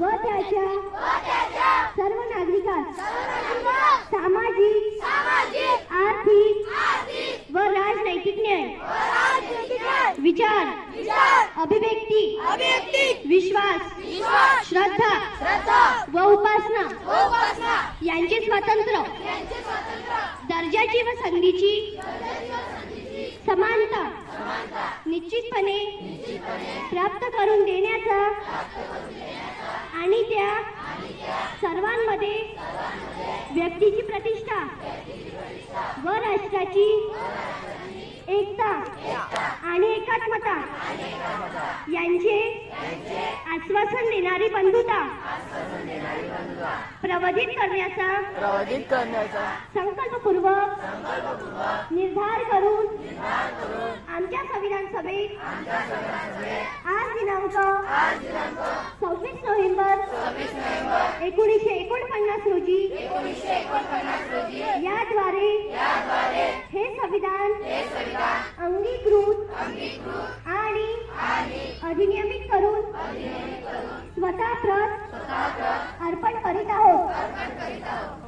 व त्याच्या सर्व नागरिकांस सामाजिक आर्थिक व राजनैतिक न्याय. विचार अभिव्यक्ती विश्वास श्रद्धा व उपासना यांचे स्वातंत्र्य. दर्जाची व संधीची समानता निश्चितपणे प्राप्त करून देण्याचा आणि त्या सर्वांमध्ये व्यक्तीची प्रतिष्ठा व राष्ट्राची एकता आणि एकात्मता यांचे आश्वासन देणारी बंधुता प्रवधित करण्याचा प्रवर्धित करण्याचा संकल्पपूर्वक निर्धार करून आमच्या संविधान सभेत याद्वारे हे संविधान अंगीकृत आणि अधिनियमित करून स्वतः प्रत अर्पण करीत आहोत.